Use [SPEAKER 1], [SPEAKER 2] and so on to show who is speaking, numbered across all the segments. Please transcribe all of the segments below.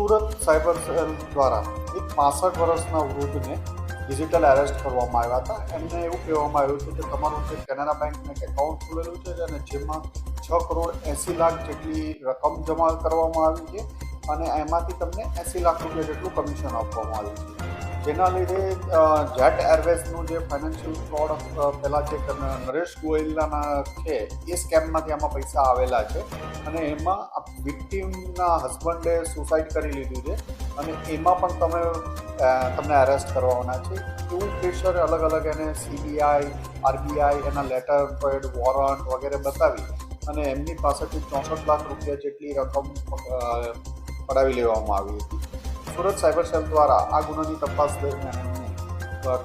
[SPEAKER 1] Surat cyber cell દ્વારા એક પાસઠ વર્ષના વૃદ્ધને ડિજિટલ એરેસ્ટ કરવામાં આવ્યા હતા. એમને એવું કહેવામાં આવ્યું હતું કે તમારું જે કેનરા બેંકનું એક એકાઉન્ટ ખુલેલું છે અને જેમાં છ કરોડ એંસી લાખ જેટલી રકમ જમા કરવામાં આવી છે અને એમાંથી તમને એંસી લાખ રૂપિયા જેટલું કમિશન આપવામાં આવ્યું છે. જેના લીધે જેટ એરવેઝનું જે ફાઇનાન્શિયલ ફ્રોડ પહેલાં જે નરેશ ગોયલના છે, એ સ્કેમમાંથી આમાં પૈસા આવેલા છે. અને એમાં વિક્ટીમના હસબન્ડે સુસાઇડ કરી લીધું છે. અને એમાં પણ તમે તમને અરેસ્ટ કરવાના છે. એવું પ્રેશર અલગ અલગ એને સીબીઆઈ આરબીઆઈ એના લેટર પેડ વોરંટ વગેરે બતાવી અને એમની પાસેથી ચોસઠ લાખ રૂપિયા જેટલી રકમ પડાવી લેવામાં આવી હતી. સુરત સાયબર સેલ દ્વારા આ ગુનાની તપાસ દરમિયાન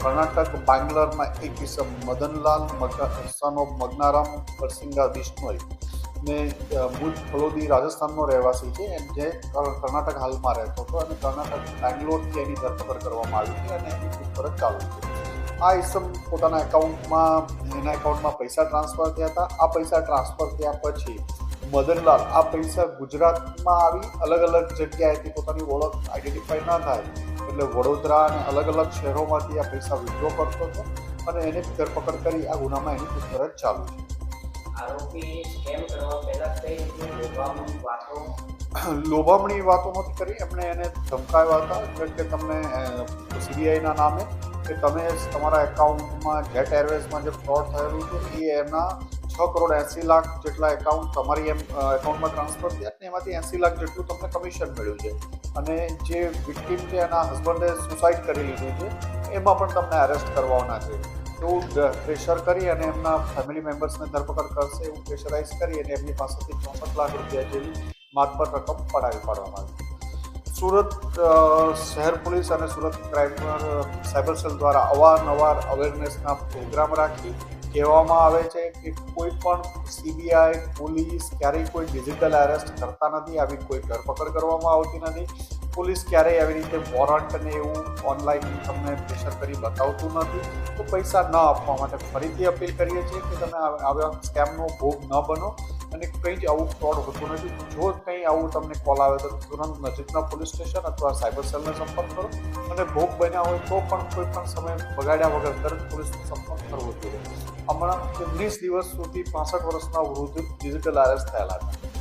[SPEAKER 1] કર્ણાટક, બાંગ્લોરમાં એક કિસમ મદનલાલ, મગ મગનારામ બરસિંગા બિશ્નોઈ ને મૂળ ફલોદી રાજસ્થાનનો રહેવાસી છે એમ જે કર્ણાટક હાલમાં રહેતો હતો અને કર્ણાટક, બેંગ્લોરથી એની ધરપકડ કરવામાં આવી છે અને એની પૂછપરછ ચાલુ છે. આ ઇસમ પોતાના એકાઉન્ટમાં એના એકાઉન્ટમાં પૈસા ટ્રાન્સફર થયા હતા. આ પૈસા ટ્રાન્સફર થયા પછી મદનલાલ આ પૈસા ગુજરાતમાં આવી અલગ અલગ જગ્યાએથી પોતાની ઓળખ આઈડેન્ટિફાઈ ના થાય એટલે વડોદરા અને અલગ અલગ શહેરોમાંથી આ પૈસા વિડ્રો કરતો હતો અને એને ધરપકડ કરી આ ગુનામાં એની પૂછપરછ ચાલુ છે.
[SPEAKER 2] લોભામણી વાતો?
[SPEAKER 1] લોભામણી વાતો નથી કરી એમણે એને ધમકાવ્યા હતા એટલે કે તમને સીબીઆઈના નામે કે તમે તમારા એકાઉન્ટમાં જેટ એરવેઝમાં જે ફ્રોડ થયેલું છે એ એના છ કરોડ એંસી લાખ જેટલા એકાઉન્ટ તમારી એમ એકાઉન્ટમાં ટ્રાન્સફર થયા અને એમાંથી એંસી લાખ જેટલું તમને કમિશન મળ્યું છે. અને જે વિક્ટીમ છે એના હસબન્ડે સુસાઇડ કરી લીધું છે, એમાં પણ તમને અરેસ્ટ કરવાના છે. એવું પ્રેશર કરી અને એમના ફેમિલી મેમ્બર્સને ધરપકડ કરશે એવું પ્રેશરાઇઝ કરી અને એમની પાસેથી ચોસઠ લાખ રૂપિયા જેવી માતબર રકમ પડાવી પાડવામાં આવી સુરત શહેર પોલીસ અને સુરત ક્રાઇમ સાયબર સેલ દ્વારા અવારનવાર અવેરનેસના પ્રોગ્રામ રાખી કહેવામાં આવે છે કે કોઈ પણ સીબીઆઈ પોલીસ ક્યારેય કોઈ ડિજિટલ એરેસ્ટ કરતા નથી, આવી કોઈ ધરપકડ કરવામાં આવતી નથી. પોલીસ ક્યારેય આવી રીતે વોરંટ એવું ઓનલાઈન તમને પ્રેશર કરી બતાવતું નથી. તો પૈસા ન આપવા માટે ફરીથી અપીલ કરીએ છીએ કે તમે આવા સ્કેમનો ભોગ ન બનો. અને કંઈ જ આવું ફ્રોડ હોતું નથી. જો કંઈ આવું તમને કોલ આવે તો તુરંત નજીકના પોલીસ સ્ટેશન અથવા સાયબર સેલનો સંપર્ક કરો. અને ભોગ બન્યા હોય તો પણ કોઈ પણ સમય બગાડ્યા વગર તરત પોલીસનો સંપર્ક કરવો જોઈએ. હમણાં ઓગણીસ દિવસ સુધી પાસઠ વર્ષના વૃદ્ધ ડિજિટલ અરેસ્ટ થયેલા હતા.